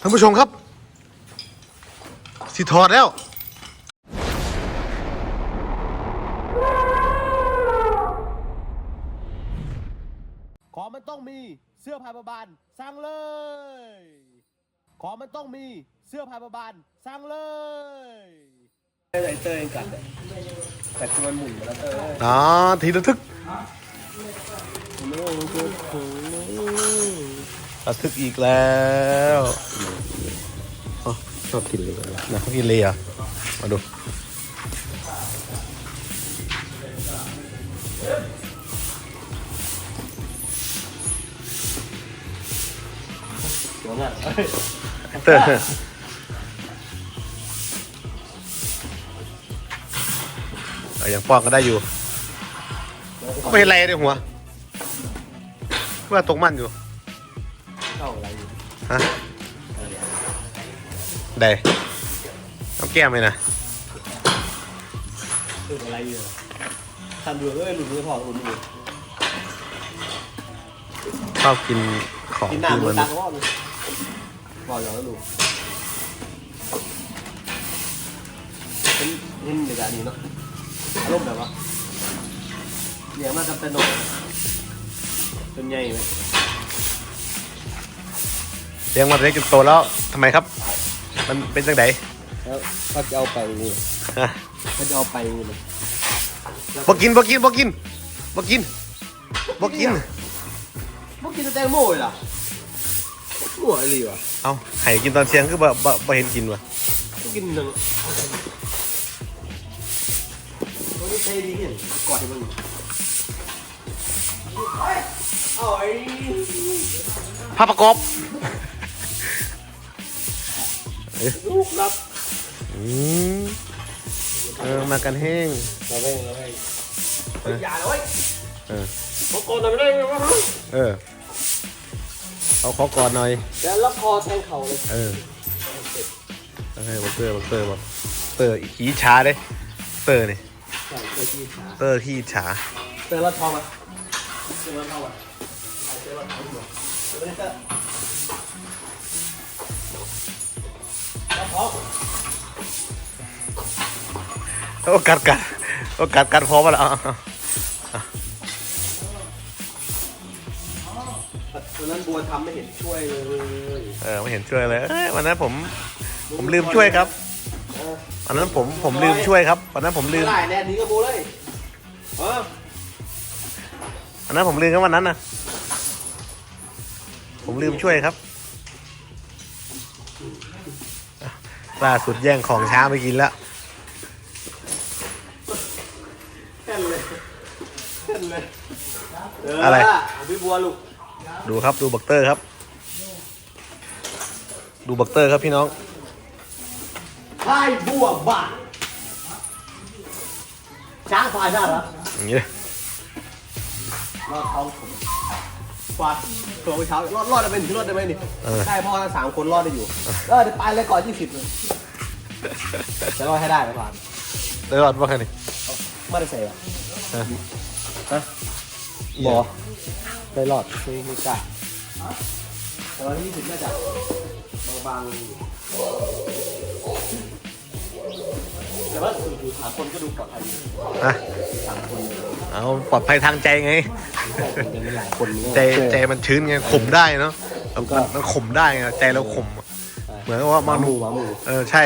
ท่านผู้ชมครับสิถอดแล้วของมันต้องมีเสื้อผ้าประบานสั่งเลยของมันต้องมีเสื้อผ้าประบานสั่งเลยไอ้เตยกัดแต่ตัวมันหมุนมาแล้วเตยอ๋อทีระทึก ระทึกอีกแล้วชอบกินเลยนะเขากินเลยเหรอะมาดูตัวงั้นเตอร์เอาอย่างป้องก็ได้อยู่ก็ไม่เห็นอะไรเลยหัว เมื่อตกมันอยู่ เข้าอะไรอยู่ฮะได้น้ำแก้มเลยนะหลุดอะไรอยู่ทำดูเอ้ยหลุดมือถอดอุ่นอยู่ชอบกินของกินที่น้ำมัมันนตังว่าเลยบอกอย่างนั้นลูกเป็นนิ่มในการนี้เนาะอารมณ์แบบว่าเนี่ยมากับเป็นหนกเป็นไงไหม เลี้ยงมาเล็กจนโตแล้วทำไมครับ มันเป็นจังไดแล้วเขาจะเอาไปนี่ฮะเขาจะเอาไปนี่เลยบ่กินบ่กินบ่กินบ่กินบ่กินพวกกินแต่แตงโมเลยล่ะหัวอะไรวะเอาไข่กินตอนเชียงคือบ่บ่บ่เห็นกินวะพวกกินหนึ่งตัวนี้ใช่ดีเห็นกอดให้มึงโอ้ยภาพประกอบ ลูกรับอืมเออมากันแห้งเราเว้ยเราเว้ยอย่าเลยเออพวกโกนทำไม่ได้ไหมวะเออเอาขอก่อนหน่อยเดี๋ยวรับคอแทงเข่าเลยเออเออบักเตอร์บักเตอร์บักเตอร์ขี้ช้าเด้เตอร์นี่ใช่เจอที่ขาเตอร์ขี้ฉาเจอรับทองอะเจอรับทองอะเจอรับทองอยู่ โอ้กัดกัดโอ้กัดกัดพอมาแล้วเอาเอาเอาวันนั้นบัวทำไม่เห็นช่วยเลยเออไม่เห็นช่วยเลยเอ้ยวันนั้นผมผมลืมช่วยครับเออวันนั้นผมผมลืมช่วยครับวันนั้นผมลืมได้แน่นี้ก็บูเลย เออวันนั้นผมลืมครับวันนั้นนะผมลืมช่วยครับ ล่าสุดแย่งของช้าไปกินแล้วแค่นเลยแค่นเลยเอะไรของพี่บัวลูกดูครับดูบักเตอร์ครับ ดูบักเตอร์ครับพี่น้องไพ่บัวบ้าช้างพายได้เหรออย่างนี้เลยรอดท้องผม กวาดตัวไปเช้ารอดรอดได้ไหมนี่รอดได้ไหมนี่ได้พ่อทั้งสามคนรอดได้อยู่เออเดี๋ยวไปเลยก่อนยี่สิบเลยจะรอดให้ได้ไหมผ่านได้รอดว่าไงนี่ไม่ได้ใส่อะฮะฮะบอได้รอดไม่ไม่กล้าแต่ว่ายี่สิบน่าจะบางๆ แต่ว่าอยู่สามคนก็ดูปลอดภัยอยู่อะสามคนเอาปลอดภัยทางใจไง ยังไม่หลายคนนี่ใจใจมันชื้นไงข่มได้เนาะมันมันข่มได้ไงใจเราข่มอะเหมือนกับว่ามามันหมู่มาหมู่เออใช่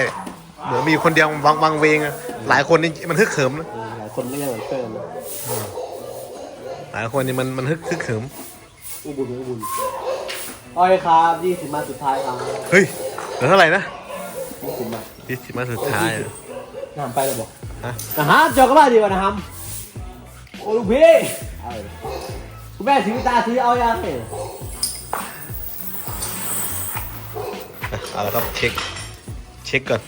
เหมือนมีคนเดียววางวางเวงอะหลายคนนี่มันฮึกเหิมนะเออหลายคนก็ยังเหมือนเติมนะหลายคนนี่มันมันฮึกฮึกเหิมอุบุญอุบุญโอ้ยครับยี่สิบมาสุดท้ายครับเฮ้ยเหลือเท่าไหร่นะยี่ สิบมายี่สิบมาสุดท้ายอะน้ำไปแล้วบอกฮะนะฮะเจอกันบ้างดีกว่านะครับโอ้ลูกพี่เอาเลยคุณแม่ถือตาถือเอายังเนี่ยอะเอาละครับเช็คเช็คก่อน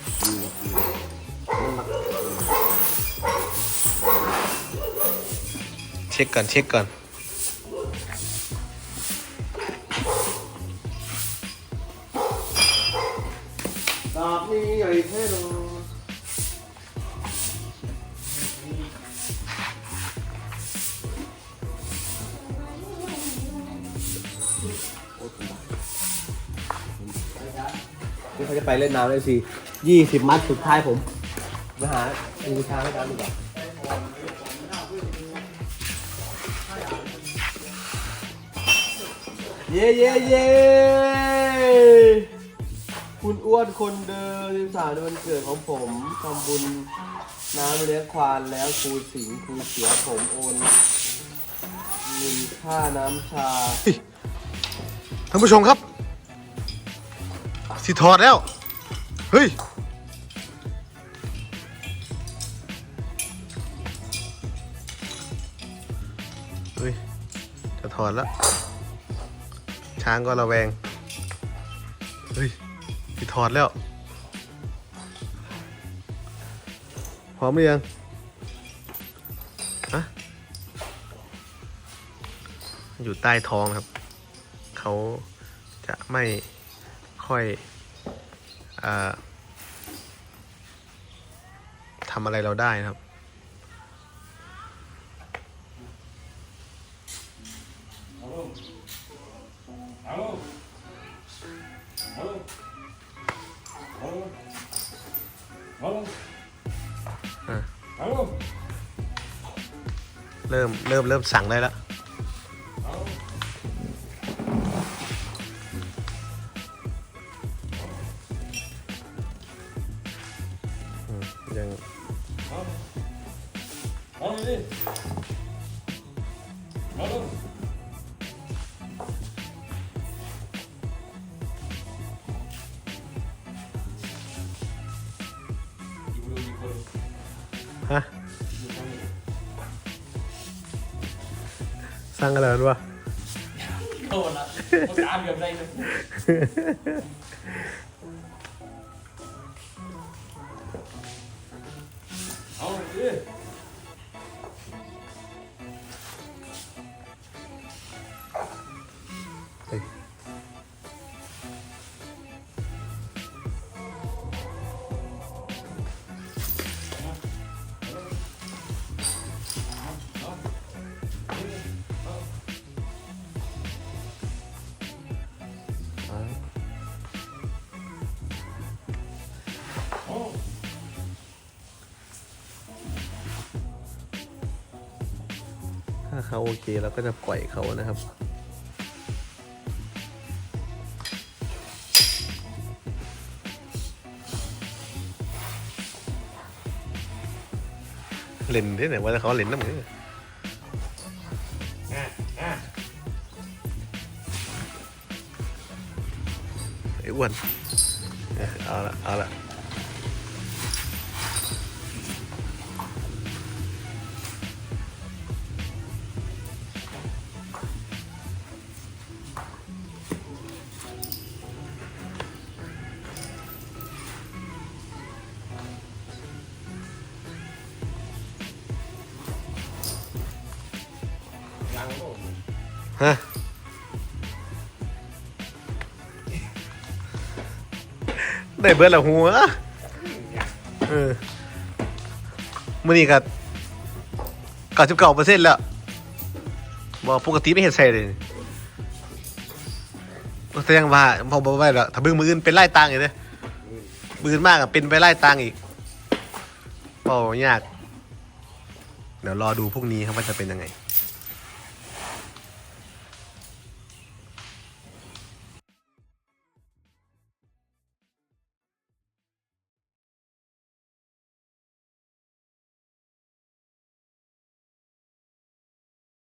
เช็คก่อนเช็คก่อน โอ้ยคุณบ้านี่เขาจะไปเล่นน้ำเลยสิยี่สิบมัดสุดท้ายผมไปหาดูช้างให้น้ำดีกว่าเย้เย้เย้คุณอ้วนคนเดิมสิบสามในวันเกิดของผมทำบุญน้ำเลี้ยงควานแล้วครูสิงครูเสือผมโอนเงินค่าน้ำชา ท่านผู้ชมครับ สิถอดแล้ว เฮ้ย เฮ้ย จะถอดแล้ว ช้างก็ระแวง เฮ้ยสิถอดแล้ว พร้อมหรือยัง ฮะ อยู่ใต้ท้องครับ เขาจะไม่ค่อย ทำอะไรเราได้นะครับ เริ่ม เริ่ม เริ่มสั่งได้แล้ว ฮะสั่งอะไรกันว ถ้าเขาโอเคเราก็จะปล่อยเขานะครับเล่นที่ไหนว่าเขาเล่นน้ำมือ อ้วนเออเอาละเอาละฮะ ได้เบิร์ดละหัวเออมื่อนี้ก็เก้าสิบเก้าเปอร์เซ็นต์แล้วบอกปกติไม่เห็นใส่เลยแสดงว่าพอบอกไว้แล้วถ้าเบิ่งมืออื่นเป็นไล่ตังอีกเนี่ยมืออื่นมากอะเป็นไปไล่ตังอีกเบายาก เดี๋ยวรอดูพรุ่งนี้ครับว่าจะเป็นยังไง